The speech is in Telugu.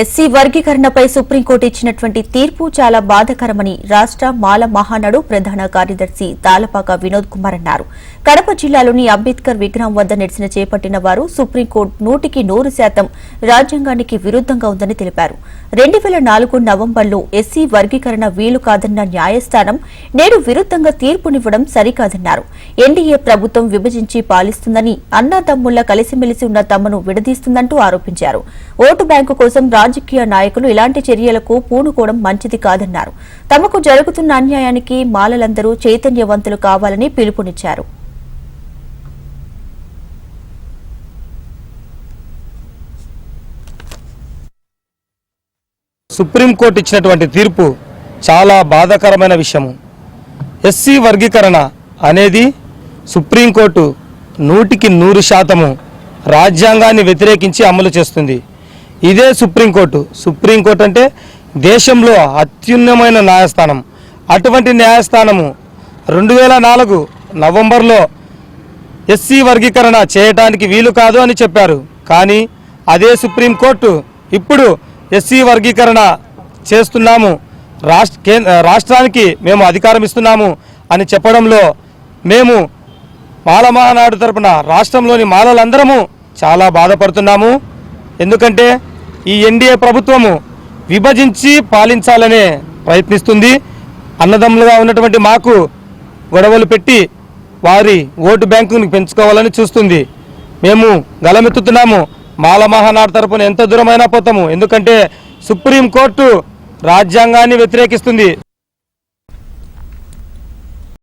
ఎస్సీ వర్గీకరణపై సుప్రీంకోర్టు ఇచ్చినటువంటి తీర్పు చాలా బాధకరమని రాష్ట్ర మాల మహానాడు ప్రధాన కార్యదర్శి తాలపాక వినోద్ కుమార్ అన్నారు. కడప జిల్లాలోని అంబేద్కర్ విగ్రహం వద్ద నిరసన చేపట్టిన వారు సుప్రీంకోర్టు నూటికి నూరు శాతం రాజ్యాంగానికి విరుద్దంగా ఉందని తెలిపారు. రెండు వేల నాలుగు నవంబర్లో ఎస్సీ వర్గీకరణ వీలు కాదన్న న్యాయస్థానం నేడు విరుద్దంగా తీర్పునివ్వడం సరికాదన్నారు. ఎన్డీఏ ప్రభుత్వం విభజించి పాలిస్తుందని అన్నదమ్ముళ్ళ కలిసిమెలిసి ఉన్న తమను విడదీస్తుందంటూ ఆరోపించారు. ఓటు బ్యాంకు కోసం రాజకీయ నాయకులు ఇలాంటి చర్యలకు పూనుకోవడం మంచిది కాదన్నారు. తమకు జరుగుతున్న అన్యాయానికి మాలలందరూ చైతన్యవంతులు కావాలని పిలుపునిచ్చారు. సుప్రీంకోర్టు ఇచ్చినటువంటి తీర్పు చాలా బాధాకరమైన విషయము. ఎస్సీ వర్గీకరణ అనేది సుప్రీంకోర్టు నూటికి నూరు శాతము రాజ్యాంగాన్ని వ్యతిరేకించి అమలు చేస్తుంది. ఇదే సుప్రీంకోర్టు. సుప్రీంకోర్టు అంటే దేశంలో అత్యున్నమైన న్యాయస్థానం. అటువంటి న్యాయస్థానము రెండు వేల నాలుగు నవంబర్లో ఎస్సీ వర్గీకరణ చేయటానికి వీలు కాదు అని చెప్పారు. కానీ అదే సుప్రీంకోర్టు ఇప్పుడు ఎస్సీ వర్గీకరణ చేస్తున్నాము. రాష్ట్ర కేంద్ర రాష్ట్రానికి మేము అధికారం ఇస్తున్నాము అని చెప్పడంలో మేము మాల మహానాడు తరపున రాష్ట్రంలోని మాలలందరము చాలా బాధపడుతున్నాము. ఎందుకంటే ఈ ఎన్డీఏ ప్రభుత్వము విభజించి పాలించాలనే ప్రయత్నిస్తుంది. అన్నదమ్ములుగా ఉన్నటువంటి మాకు గొడవలు పెట్టి వారి ఓటు బ్యాంకుని పెంచుకోవాలని చూస్తుంది. మేము గలమెత్తుతున్నాము. మాల మహానాడు తరపున ఎంత దూరమైనా పోతాము. ఎందుకంటే సుప్రీంకోర్టు రాజ్యాంగాన్ని వ్యతిరేకిస్తుంది.